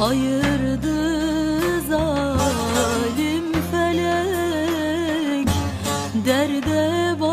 ayırdı zalim felek derde bak.